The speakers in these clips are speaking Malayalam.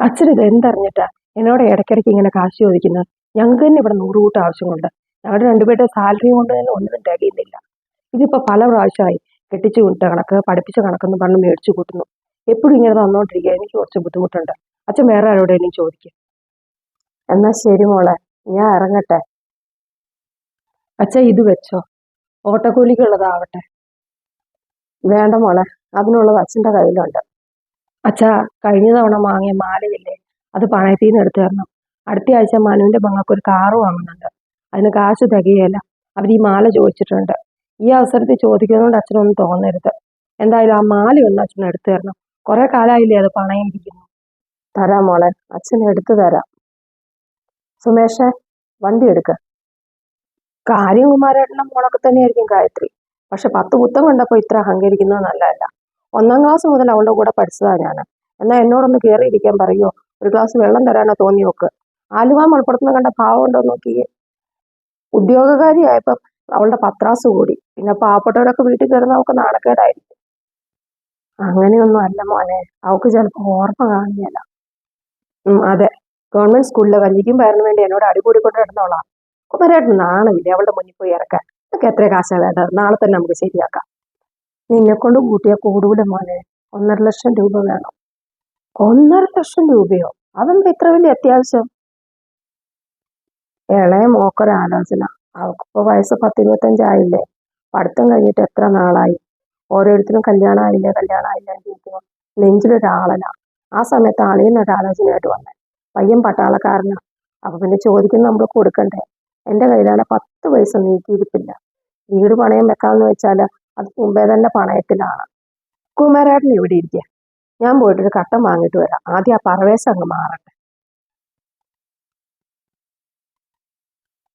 അച്ഛൻ ഇത് എന്തറിഞ്ഞിട്ടാ എന്നോട് ഇടയ്ക്കിടയ്ക്ക് ഇങ്ങനെ കാശ് ചോദിക്കുന്നത് ഞങ്ങൾക്ക് തന്നെ ഇവിടെ നൂറ് കൂട്ടം ആവശ്യമുണ്ട് ഞങ്ങളുടെ രണ്ടുപേരുടെ സാലറി കൊണ്ട് തന്നെ ഒന്നും തികയുന്നില്ല. ഇതിപ്പോ പല പ്രാവശ്യമായി കെട്ടിച്ചു വിട്ട കണക്ക് പഠിപ്പിച്ച കണക്കെന്ന് പറഞ്ഞ് മേടിച്ചു കൂട്ടുന്നു. എപ്പോഴും ഇങ്ങനെ തന്നോണ്ടിരിക്കുക. എനിക്ക് കുറച്ച് ബുദ്ധിമുട്ടുണ്ട്. അച്ഛൻ വേറെ ആരോടെങ്കിലും ചോദിക്കും. എന്നാ ശരി മോളെ. ഞാൻ ഇറങ്ങട്ടെ. അച്ഛ ഇത് വെച്ചോ. ഓട്ടക്കൂലിക്കുള്ളതാവട്ടെ. വേണ്ട മോളെ. അതിനുള്ളത് അച്ഛന്റെ കയ്യിലുണ്ട്. അച്ഛാ കഴിഞ്ഞ തവണ വാങ്ങിയ മാലയില്ലേ? അത് പണയത്തിൽ നിന്ന് എടുത്തു തരണം. അടുത്ത ആഴ്ച മനുവിന്റെ മങ്ങൾക്ക് ഒരു കാറ് വാങ്ങുന്നുണ്ട്. അതിന് കാശ് തികയല്ല അവർ ഈ മാല ചോദിച്ചിട്ടുണ്ട്. ഈ അവസരത്തിൽ ചോദിക്കുന്നതുകൊണ്ട് അച്ഛനൊന്നും തോന്നരുത്. എന്തായാലും ആ മാല ഒന്ന് അച്ഛൻ എടുത്തു തരണം. കുറെ കാലമായില്ലേ അത് പണയം ഇരിക്കുന്നു തരാം മോളെ. അച്ഛൻ എടുത്തു തരാം. സുമേഷേ വണ്ടി എടുക്ക. കാര്യം കുമാരേട്ടനും മോളൊക്കെ തന്നെയായിരിക്കും ഗായത്രി. പക്ഷെ പത്ത് പുത്തം കണ്ടപ്പോൾ ഇത്ര അഹങ്കരിക്കുന്നത് നല്ലതല്ല. ഒന്നാം ക്ലാസ് മുതൽ അവളുടെ കൂടെ പഠിച്ചതാണ് ഞാൻ എന്നാൽ എന്നോടൊന്ന് കയറിയിരിക്കാൻ പറയുമോ ഒരു ഗ്ലാസ് വെള്ളം തരാനോ തോന്നി നോക്ക് ആലുവ മലപ്പുറത്തുനിന്ന് കണ്ട ഭാവം ഉണ്ടോ നോക്കിയേ. ഉദ്യോഗകാരിയായപ്പം അവളുടെ പത്രാസ് കൂടി. പിന്നെ പാവപ്പെട്ടവരൊക്കെ വീട്ടിൽ കയറുന്ന അവൾക്ക് നാണക്കേടായിരിക്കും. അങ്ങനെയൊന്നും അല്ല മോനെ. അവൾക്ക് ചിലപ്പോൾ ഓർമ്മ കാണുകയല്ല ഉം അതെ. ഗവൺമെന്റ് സ്കൂളിലെ കഞ്ഞിക്കും പേരിന് വേണ്ടി എന്നോട് അടികൂടിക്കൊണ്ട് കിടന്നോളാം കുമരേട്ടൻ നാണമില്ലേ അവളുടെ മുന്നിൽ പോയി ഇറക്കാൻ? നമുക്ക് എത്ര കാശാ വേണ്ടത്? നാളെ തന്നെ നമുക്ക് ശരിയാക്കാം. നിന്നെ കൊണ്ട് കൂട്ടിയ കൂടുകൂടെ മോനെ ഒന്നര ലക്ഷം രൂപ വേണം. ഒന്നര ലക്ഷം രൂപയോ? അതെന്താ ഇത്ര വലിയ അത്യാവശ്യം? ഇളയ മോക്കൊരാലോചന അവക്കിപ്പോ വയസ്സ് പത്തിരുപത്തഞ്ചായില്ലേ? പഠിത്തം കഴിഞ്ഞിട്ട് എത്ര നാളായി? ഓരോരുത്തരും കല്യാണം ആയില്ലേ കല്യാണം ആയില്ലേ ചോദിക്കുമ്പോൾ നെഞ്ചിലൊരാളന. ആ സമയത്ത് അളിയുന്ന ഒരാലോചനയായിട്ട് വന്നേ. പയ്യൻ പട്ടാളക്കാരനാ. അപ്പൊ പിന്നെ ചോദിക്കുന്ന നമ്മൾ കൊടുക്കണ്ടേ? എന്റെ കയ്യിലാണ് പത്ത് പൈസ നീക്കിയിരിപ്പില്ല. വീട് പണയം വെക്കാന്ന് വെച്ചാൽ അത് മുമ്പേ തന്നെ പണയത്തിലാണ്. കുമാരേട്ടൻ ഇവിടെ ഇരിക്കുക ഞാൻ പോയിട്ടൊരു കട്ടൻ വാങ്ങിയിട്ട് വരാം. ആദ്യം ആ പറവേശം അങ്ങ് മാറട്ടെ.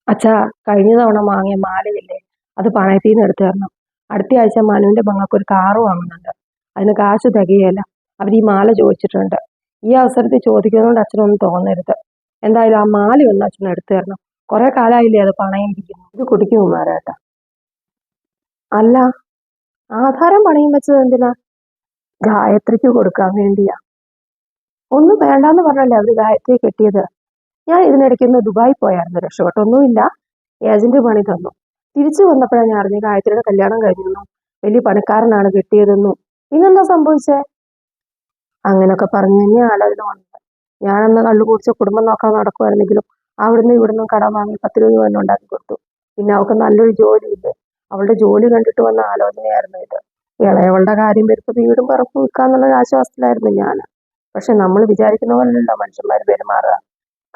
അച്ഛാ കഴിഞ്ഞ തവണ വാങ്ങിയ മാലയില്ലേ? അത് പണയത്തിൽ നിന്ന് എടുത്തു തരണം. അടുത്ത ആഴ്ച മനുവിന്റെ പെങ്ങൾക്ക് ഒരു കാറ് വാങ്ങുന്നുണ്ട്. അതിന് കാശ് തികയല്ല അവർ ഈ മാല ചോദിച്ചിട്ടുണ്ട്. ഈ അവസരത്തിൽ ചോദിക്കുന്നതുകൊണ്ട് അച്ഛനൊന്നും തോന്നരുത്. എന്തായാലും ആ മാല ഒന്ന് അച്ഛൻ എടുത്തു തരണം. കുറെ കാലമായില്ലേ അത് പണയം ഇരിക്കുന്നു. ഇത് കുടിക്കും കുമാരേട്ടാ. അല്ല ആധാരം പണയം വെച്ചത് എന്തിനാ? ഗായത്രിക്ക് കൊടുക്കാൻ വേണ്ടിയാ. ഒന്നും വേണ്ടാന്ന് പറഞ്ഞല്ലേ അവർ ഗായത്രി കെട്ടിയത്? ഞാൻ ഇതിനിടയ്ക്ക് ഒന്ന് ദുബായി പോയായിരുന്നു രക്ഷപ്പെട്ടൊന്നുമില്ല. ഏജന്റ് പണി തന്നു. തിരിച്ചു വന്നപ്പോഴാണ് ഞാൻ അറിഞ്ഞ ഗായത്രിയുടെ കല്യാണം കഴിഞ്ഞെന്നും വലിയ പണക്കാരനാണ് കെട്ടിയതെന്നും. ഇന്നെന്താ സംഭവിച്ചേ? അങ്ങനൊക്കെ പറഞ്ഞു തന്നെ ആലോചന വന്നത് ഞാനന്ന് കള്ളു കുടിച്ച കുടുംബം നോക്കാൻ നടക്കുമായിരുന്നെങ്കിലും അവിടുന്ന് ഇവിടുന്ന് കടം വാങ്ങി പത്ത് രൂപ ഉണ്ടാക്കി കൊടുത്തു. പിന്നെ അവൾക്ക് നല്ലൊരു ജോലിയില്ലേ? അവളുടെ ജോലി കണ്ടിട്ട് വന്ന ആലോചനയായിരുന്നു ഇത്. ഇളയവളുടെ കാര്യം വരുമ്പോൾ വീടും പറപ്പ് വിൽക്കാന്നുള്ള ആശ്വാസത്തിലായിരുന്നു ഞാൻ. പക്ഷെ നമ്മൾ വിചാരിക്കുന്ന പോലെയല്ല മനുഷ്യന്മാർ പെരുമാറുക.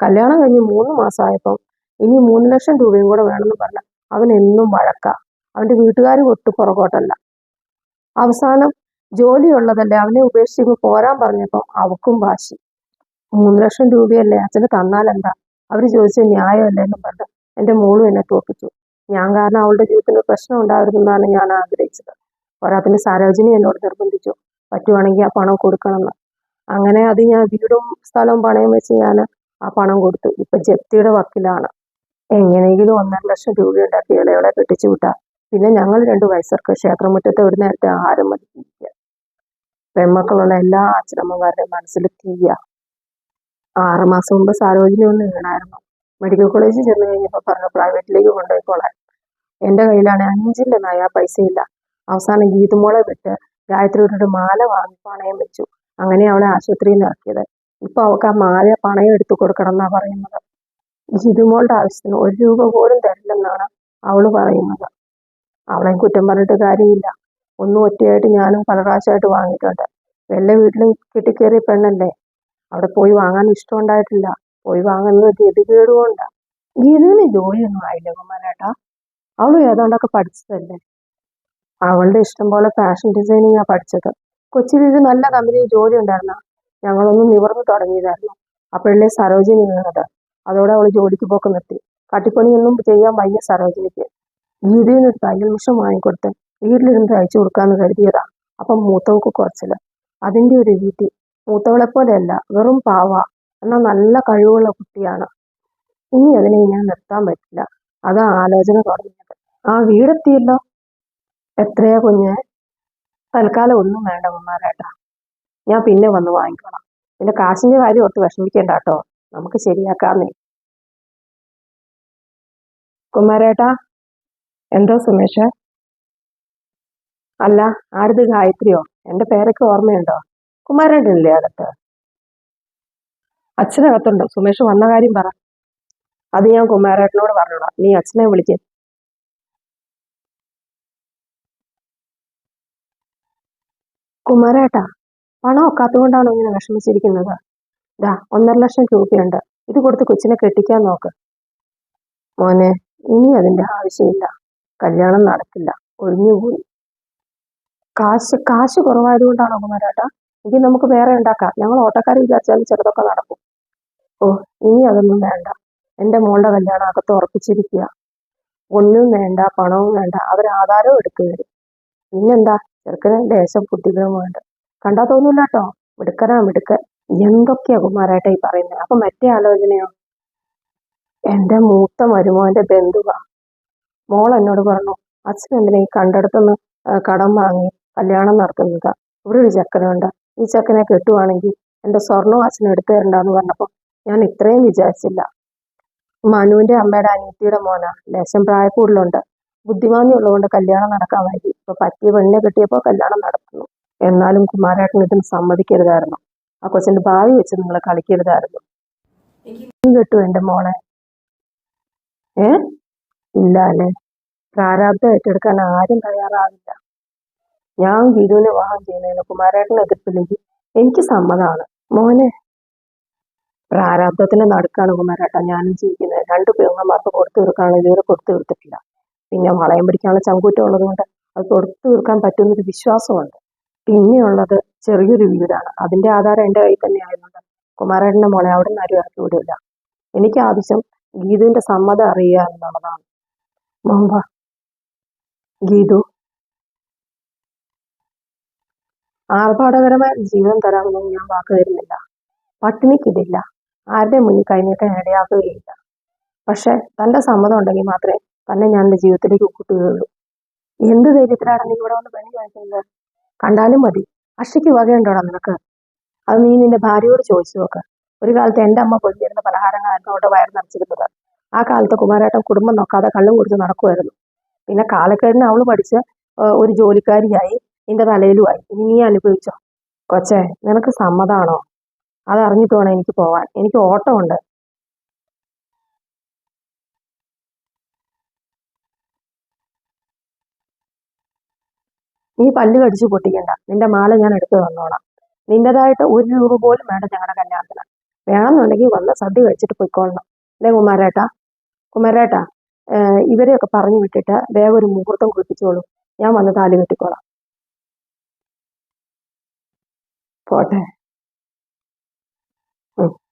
കല്യാണം കഴിഞ്ഞ് മൂന്ന് മാസമായപ്പം ഇനി മൂന്ന് ലക്ഷം രൂപയും കൂടെ വേണമെന്ന് പറഞ്ഞ അവൻ എന്നും വഴക്ക. അവന്റെ വീട്ടുകാർ ഒട്ടു പുറകോട്ടല്ല. അവസാനം ജോലിയുള്ളതല്ലേ അവനെ ഉപേക്ഷിച്ച് പോരാൻ പറഞ്ഞപ്പം അവക്കും വാശി. മൂന്ന് ലക്ഷം രൂപയല്ലേ അച്ഛന് തന്നാലെന്താ? അവർ ചോദിച്ച ന്യായമല്ലേ എന്നും പറഞ്ഞു എന്റെ മോളും എന്നെ തോപ്പിച്ചു. ഞാൻ കാരണം അവളുടെ ജീവിതത്തിൽ പ്രശ്നം ഉണ്ടായിരുന്നെന്നാണ് ഞാൻ ആഗ്രഹിച്ചത്. പോരാത്തിന് സരോജിനി എന്നോട് നിർബന്ധിച്ചു. പറ്റുവാണെങ്കിൽ ആ പണം കൊടുക്കണമെന്ന്. അങ്ങനെ അത് ഞാൻ വീടും സ്ഥലവും പണയം വെച്ച് ഞാൻ ആ പണം കൊടുത്തു. ഇപ്പൊ ജപ്തിയുടെ വക്കിലാണ്. എങ്ങനെയെങ്കിലും ഒന്നര ലക്ഷം രൂപ ഉണ്ടാക്കി ഇളയോടെ കെട്ടിച്ചു വിട്ടാ? പിന്നെ ഞങ്ങൾ രണ്ടു വയസ്സർക്ക് ക്ഷേത്രമുറ്റത്ത് ഒരു നേരത്തെ ആഹാരം മതി. ജീവിക്കാൻ പെൺമക്കളുള്ള എല്ലാ അച്ഛനമ്മമാരുടെയും മനസ്സിൽ തീയ. ആറുമാസം മുമ്പ് സരോജിനി ഒന്ന് വീണായിരുന്നു. മെഡിക്കൽ കോളേജിൽ ചെന്ന് കഴിഞ്ഞപ്പോൾ പറഞ്ഞു പ്രൈവറ്റിലേക്ക് കൊണ്ടുപോയിക്കോളാൻ എന്റെ കയ്യിലാണ് അഞ്ചിന്റെ നായ പൈസ ഇല്ല. അവസാനം ഗീതുമോളെ വിട്ട് ഗായത്രിയുടെ മാല വാങ്ങി പണയം വെച്ചു. അങ്ങനെ അവളെ ആശുപത്രിയിൽ നിന്ന് ഇറക്കിയത്. ഇപ്പൊ അവൾക്ക് ആ മാല പണയം എടുത്തു കൊടുക്കണം എന്നാ പറയുന്നത്. ഗീതുമോളുടെ ആവശ്യത്തിന് ഒരു രൂപ പോലും തരില്ലെന്നാണ് അവൾ പറയുന്നത്. അവളെ കുറ്റം പറഞ്ഞിട്ട് കാര്യമില്ല. ഒന്നും ഒറ്റയായിട്ട് ഞാനും പല പ്രാവശ്യമായിട്ട് വാങ്ങിയിട്ടുണ്ട്. വല്ല വീട്ടിലും കെട്ടിക്കേറിയ പെണ്ണല്ലേ? അവിടെ പോയി വാങ്ങാൻ ഇഷ്ടം ഉണ്ടായിട്ടില്ല. പോയി വാങ്ങുന്നത് ഗതികേടും കൊണ്ടാ ഗീതന് ജോലിയൊന്നും ആയില്ല കുമാരേട്ടാ. അവൾ ഏതാണ്ടൊക്കെ പഠിച്ചതല്ലേ? അവളുടെ ഇഷ്ടം പോലെ ഫാഷൻ ഡിസൈനിങ് ആ പഠിച്ചത്. കൊച്ചിയിൽ ഒരു നല്ല കമ്പനി ജോലി ഉണ്ടായിരുന്ന. ഞങ്ങളൊന്ന് നിവർന്നു തുടങ്ങിയതായിരുന്നു. അപ്പോഴല്ലേ സരോജിനി വീണത് അതോടെ അവൾ ജോലിക്ക് പോക്ക് നിർത്തി. കട്ടിപ്പണിയൊന്നും ചെയ്യാൻ വയ്യ സരോജിനിക്ക്. ഗീതയിൽ നിന്ന് തയ്യൽ മിഷം വാങ്ങിക്കൊടുത്ത് വീട്ടിലിരുന്ന് തയ്ച്ചു കൊടുക്കാന്ന് കരുതിയതാ. അപ്പം മൂത്തവൾക്ക് കുറച്ചില്ല അതിന്റെ ഒരു രീതി. മൂത്തവളെ പോലെയല്ല വെറും പാവ. എന്നാൽ നല്ല കഴിവുള്ള കുട്ടിയാണ്. ഇനി അതിനെ ഞാൻ നിർത്താൻ പറ്റില്ല. അതാ ആലോചന തുടങ്ങിയത്. ആ വീടെത്തിയല്ലോ എത്രയാ കുഞ്ഞ്? തൽക്കാലം ഒന്നും വേണ്ട കുമാരേട്ടാ. ഞാൻ പിന്നെ വന്ന് വാങ്ങിക്കോളാം പിന്നെ കാശിന്റെ കാര്യം ഓർത്ത് വിഷമിക്കേണ്ട കേട്ടോ. നമുക്ക് ശരിയാക്കാന്നേ. കുമാരേട്ടാ എന്തോ സുമേഷ്? അല്ല ആരത് ഗായത്രിയോ? എന്റെ പേരൊക്കെ ഓർമ്മയുണ്ടോ? കുമാരേട്ടനില്ലേ അകത്ത്? അച്ഛനകത്തുണ്ട്. സുമേഷ് വന്ന കാര്യം പറ. അത് ഞാൻ കുമാരേട്ടനോട് പറഞ്ഞോളാം. നീ അച്ഛനെ വിളിക്ക്. കുമാരേട്ടാ പണം? ഒക്കാത്തുകൊണ്ടാണോ ഇങ്ങനെ വിഷമിച്ചിരിക്കുന്നത്? ദാ ഒന്നര ലക്ഷം രൂപയുണ്ട്. ഇത് കൊടുത്ത് കൊച്ചിനെ കെട്ടിക്കാൻ നോക്ക്. മോനെ ഇനി അതിന്റെ ആവശ്യമില്ല. കല്യാണം നടക്കില്ല. ഒഴിഞ്ഞുപോയി കാശ് കാശ് കുറവായതുകൊണ്ടാണോ കുമാരേട്ടാ? എങ്കിൽ നമുക്ക് വേറെ ഉണ്ടാക്കാം. ഞങ്ങൾ ഓട്ടക്കാർ വിചാരിച്ചാലും ചിലതൊക്കെ നടക്കും. ഓ ഇനി അതൊന്നും വേണ്ട. എന്റെ മോളുടെ കല്യാണം അകത്ത് ഉറപ്പിച്ചിരിക്കുക. ഒന്നും വേണ്ട പണവും വേണ്ട. അവർ ആധാരവും എടുക്കുകയും പിന്നെന്താ? ചെറുക്കന് ദേശം ബുദ്ധികളും വേണ്ട. കണ്ടാ തോന്നൂല കേട്ടോ. മിടുക്കനാ മിടുക്കൻ. എന്തൊക്കെയാ കുമാരേട്ട ഈ പറയുന്നത് അപ്പൊ മറ്റേ ആലോചനയോ? എന്റെ മൂത്ത മരുമോന്റെ ബന്ധുവാ. മോൾ എന്നോട് പറഞ്ഞു അച്ഛൻ എന്തിനാ ഈ കണ്ടെടുത്തുനിന്ന് കടം വാങ്ങി കല്യാണം നടത്തുന്നത്? ഇവിടെ ഒരു ചെക്കനുണ്ട്. ഈ ചെക്കനെ കെട്ടുവാണെങ്കിൽ സ്വർണവും അച്ഛനും എടുത്തു തരണ്ടെന്ന് പറഞ്ഞപ്പോ ഞാൻ ഇത്രയും വിചാരിച്ചില്ല. മനുവിന്റെ അമ്മയുടെ അനിയത്തിയുടെ മോനാ. ലേശം പ്രായക്കൂടുതലുണ്ട് ബുദ്ധിമാന്യമുള്ളതുകൊണ്ട് കല്യാണം നടക്കാൻ വൈകി. ഇപ്പൊ പറ്റിയ പെണ്ണിനെ കിട്ടിയപ്പോ കല്യാണം നടത്തുന്നു. എന്നാലും കുമാരേട്ടൻ ഇതിന് സമ്മതിക്കരുതായിരുന്നു. ആ കൊച്ചിന്റെ ഭാവി വെച്ച് നിങ്ങൾ കളിക്കരുതായിരുന്നു. നീ കിട്ടു എന്റെ മോളെ? ഏ? ഇല്ല അല്ലേ? പ്രാരാബ്ദം ഏറ്റെടുക്കാൻ ആരും തയ്യാറാവില്ല. ഞാൻ ഗിരുവിനെ വിവാഹം ചെയ്യുന്നതിന് കുമാരേട്ടൻ എതിർപ്പില്ലെങ്കിൽ എനിക്ക് സമ്മതമാണ് മോനെ. പ്രാരാബ്ദത്തിന്റെ നടുക്കാണ് കുമാരേട്ട ഞാനും ജീവിക്കുന്നത്. രണ്ട് പെങ്ങന്മാർക്ക് കൊടുത്തു തീർക്കാണ് ഇതുവരെ കൊടുത്തു തീർത്തിട്ടില്ല. പിന്നെ വളയം പിടിക്കാനുള്ള ചങ്കൂറ്റം ഉള്ളത് കൊണ്ട് അത് കൊടുത്തു തീർക്കാൻ പറ്റുന്നൊരു വിശ്വാസമുണ്ട്. പിന്നെയുള്ളത് ചെറിയൊരു വീടാണ്. അതിന്റെ ആധാരം എന്റെ കയ്യിൽ തന്നെ ആയതുകൊണ്ട് കുമാരേട്ടന്റെ മോളെ അവിടെ നിന്ന് ആരും ഇറക്കി വിടില്ല. എനിക്ക് ആവശ്യം ഗീതുവിന്റെ സമ്മതം അറിയുക എന്നുള്ളതാണ്. മുമ്പ. ഗീതു. ആർഭാടകരമായ ജീവിതം തരാമെന്നൊന്നും ഞാൻ വാക്ക് തരുന്നില്ല. പട്ടിണിക്കിതില്ല. ആരുടെ മുന്നിൽ കൈനീട്ടം ഇടയാക്കുകയില്ല. പക്ഷെ തന്റെ സമ്മതം ഉണ്ടെങ്കിൽ മാത്രമേ തന്നെ ഞാൻ എന്റെ ജീവിതത്തിലേക്ക് കൂട്ടുകയുള്ളൂ എന്ത് ധൈര്യത്തിലാണ് നീ ഇവിടെ വന്ന് പെണ്ണി കാണിക്കുന്നത്? കണ്ടാലും മതി. അക്ഷയ്ക്ക് വകയുണ്ടോടാ നിനക്ക്? അത് നീ നിന്റെ ഭാര്യയോട് ചോദിച്ചു നോക്ക്. ഒരു കാലത്ത് എന്റെ അമ്മ പൊതിഞ്ഞിരുന്ന പലഹാരങ്ങളായിരുന്നു അവിടെ വയർ നിറച്ചിരുന്നത്. ആ കാലത്ത് കുമാരേട്ടൻ കുടുംബം നോക്കാതെ കള്ളും കുടിച്ച് നടക്കുമായിരുന്നു. പിന്നെ കാലക്കേടിന് അവൾ പഠിച്ച് ഒരു ജോലിക്കാരിയായി. നിന്റെ തലയിലുമായി. ഇനി നീ അനുഭവിച്ചോ. കൊച്ചേ നിനക്ക് സമ്മതാണോ? അതറിഞ്ഞിട്ട് വേണം എനിക്ക് പോവാൻ. എനിക്ക് ഓട്ടമുണ്ട് നീ പല്ല് കടിച്ചു പൊട്ടിക്കണ്ട. നിന്റെ മാല ഞാൻ എടുത്തു തന്നോളാം. നിന്റേതായിട്ട് ഒരു രൂപ പോലും വേണ്ട ഞങ്ങളുടെ കല്യാണത്തിന്. വേണമെന്നുണ്ടെങ്കിൽ വന്ന് സദ്യ കഴിച്ചിട്ട് പൊയ്ക്കൊള്ളണം അല്ലേ കുമാരേട്ടാ? കുമാരേട്ടാ ഇവരെയൊക്കെ പറഞ്ഞു വിട്ടിട്ട് വേഗം ഒരു മുഹൂർത്തം കുറിപ്പിച്ചോളൂ. ഞാൻ വന്ന് താലി കെട്ടിക്കോളാം. പോട്ടെ. Oh.